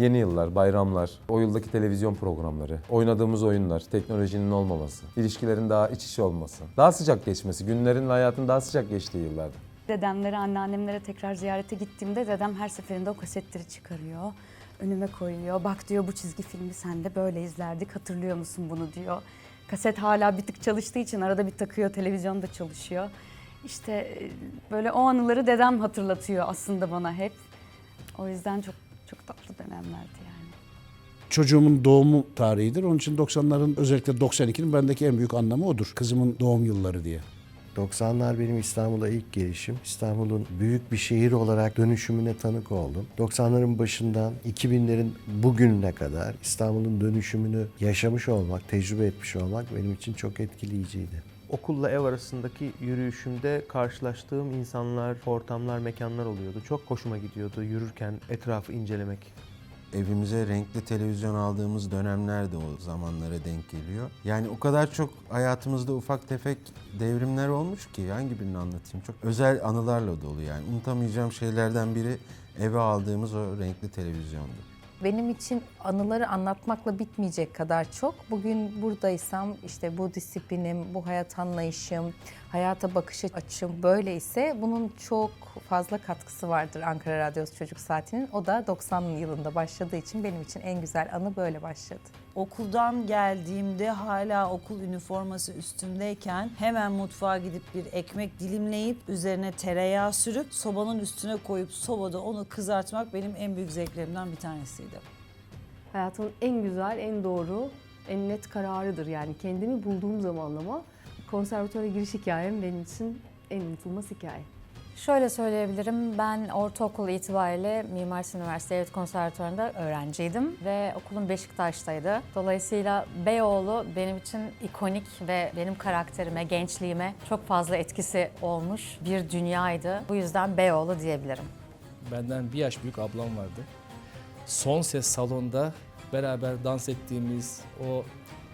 Yeni yıllar, bayramlar, o yıldaki televizyon programları, oynadığımız oyunlar, teknolojinin olmaması, ilişkilerin daha iç içe olması, daha sıcak geçmesi, günlerin ve hayatın daha sıcak geçtiği yıllardı. Dedemlere, anneannemlere tekrar ziyarete gittiğimde dedem her seferinde o kasetleri çıkarıyor. Önüme koyuyor. Bak diyor bu çizgi filmi sen de böyle izlerdik hatırlıyor musun bunu diyor. Kaset hala bir tık çalıştığı için arada bir takıyor televizyon da çalışıyor. İşte e, böyle o anıları dedem hatırlatıyor aslında bana hep. O yüzden çok dönemlerdi yani. Çocuğumun doğumu tarihidir. Onun için 90'ların özellikle 92'nin bendeki en büyük anlamı odur. Kızımın doğum yılları diye. 90'lar benim İstanbul'a ilk gelişim. İstanbul'un büyük bir şehir olarak dönüşümüne tanık oldum. 90'ların başından 2000'lerin bugününe kadar İstanbul'un dönüşümünü yaşamış olmak, tecrübe etmiş olmak benim için çok etkileyiciydi. Okulla ev arasındaki yürüyüşümde karşılaştığım insanlar, ortamlar, mekanlar oluyordu. Çok hoşuma gidiyordu yürürken etrafı incelemek. Evimize renkli televizyon aldığımız dönemler de o zamanlara denk geliyor. Yani o kadar çok hayatımızda ufak tefek devrimler olmuş ki hangi birini anlatayım? Çok özel anılarla dolu yani. Unutamayacağım şeylerden biri eve aldığımız o renkli televizyondu. Benim için anıları anlatmakla bitmeyecek kadar çok. Bugün buradaysam işte bu disiplinim, bu hayat anlayışım, hayata bakış açım böyle ise bunun çok fazla katkısı vardır Ankara Radyosu Çocuk Saati'nin. O da 90 yılında başladığı için benim için en güzel anı böyle başladı. Okuldan geldiğimde hala okul üniforması üstümdeyken hemen mutfağa gidip bir ekmek dilimleyip üzerine tereyağı sürüp sobanın üstüne koyup sobada onu kızartmak benim en büyük zevklerimden bir tanesiydi. Hayatımın en güzel, en doğru, en net kararıdır. Yani kendimi bulduğum zamanlama konservatuara giriş hikayem benim için en unutulmaz hikaye. Şöyle söyleyebilirim, ben ortaokul itibariyle Mimar Sinan Üniversitesi Devlet Konservatuvarı'nda öğrenciydim ve okulum Beşiktaş'taydı. Dolayısıyla Beyoğlu benim için ikonik ve benim karakterime, gençliğime çok fazla etkisi olmuş bir dünyaydı. Bu yüzden Beyoğlu diyebilirim. Benden bir yaş büyük ablam vardı. Son ses salonda beraber dans ettiğimiz, o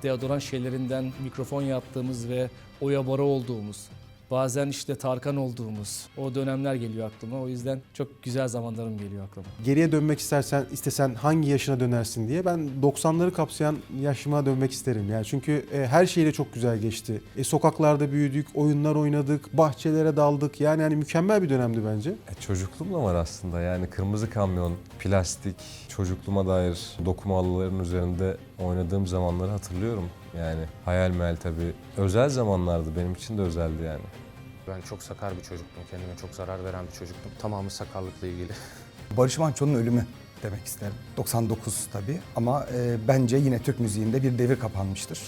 deodorant şeylerinden mikrofon yaptığımız ve oya bora olduğumuz, bazen işte Tarkan olduğumuz o dönemler geliyor aklıma. O yüzden çok güzel zamanlarım geliyor aklıma. Geriye dönmek istersen, istesen hangi yaşına dönersin diye ben 90'ları kapsayan yaşıma dönmek isterim. Yani çünkü e, her şeyle çok güzel geçti. E, sokaklarda büyüdük, oyunlar oynadık, bahçelere daldık. Yani hani mükemmel bir dönemdi bence. E, çocukluğum da var aslında yani kırmızı kamyon, plastik, çocukluğuma dair dokuma halıların üzerinde oynadığım zamanları hatırlıyorum. Yani hayal meyal tabii. Özel zamanlardı benim için de özeldi yani. Ben çok sakar bir çocuktum. Kendime çok zarar veren bir çocuktum. Tamamı sakarlıkla ilgili. Barış Manço'nun ölümü demek isterim. 99 tabii ama e, bence yine Türk müziğinde bir devir kapanmıştır.